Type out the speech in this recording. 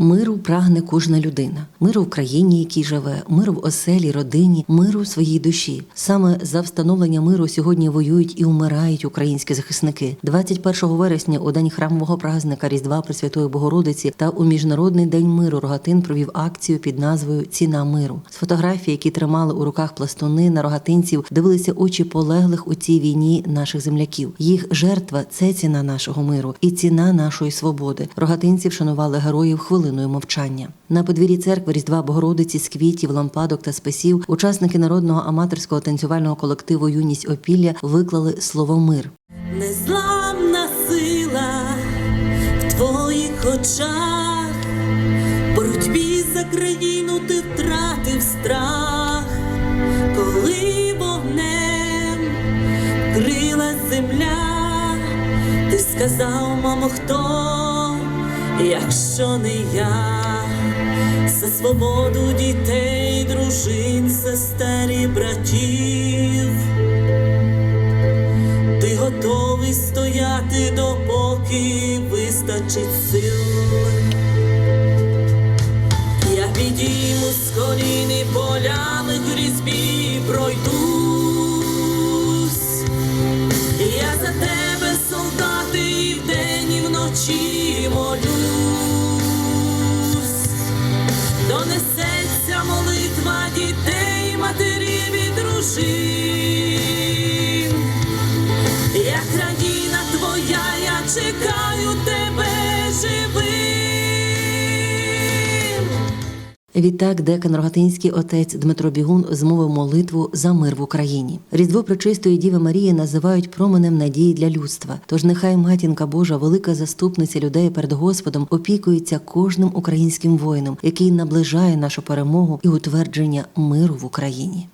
Миру прагне кожна людина, миру в країні, якій живе, миру в оселі, родині, миру в своїй душі. Саме за встановлення миру сьогодні воюють і умирають українські захисники. 21 вересня, у день храмового праздника Різдва Пресвятої Богородиці та у міжнародний день миру Рогатин провів акцію під назвою Ціна миру. З фотографій, які тримали у руках пластуни на рогатинців, дивилися очі полеглих у цій війні наших земляків. Їх жертва це ціна нашого миру і ціна нашої свободи. Рогатинці вшанували героїв хвилиною мовчання. На подвір'ї церкви Різдва Богородиці з квітів, лампадок та списів учасники народного аматорського танцювального колективу Юність Опілля виклали слово мир. Незламна сила в твоїх очах, боротьбі за країну ти втратив страх, коли вогнем крила земля, ти сказав, мамо, хто, якщо не я, за свободу дітей, дружин, сестер і братів. Ти готовий стояти, допоки вистачить сил. Я підійму з колін і вночі молюсь. Донесеться молитва дітей, матерів і дружин. як країна твоя, я чекаю тебе живим. Відтак, декан Рогатинський отець Дмитро Бігун змовив молитву за мир в Україні. Різдво Пречистої Діви Марії називають променем надії для людства. Тож нехай матінка Божа, велика заступниця людей перед Господом, опікується кожним українським воїном, який наближає нашу перемогу і утвердження миру в Україні.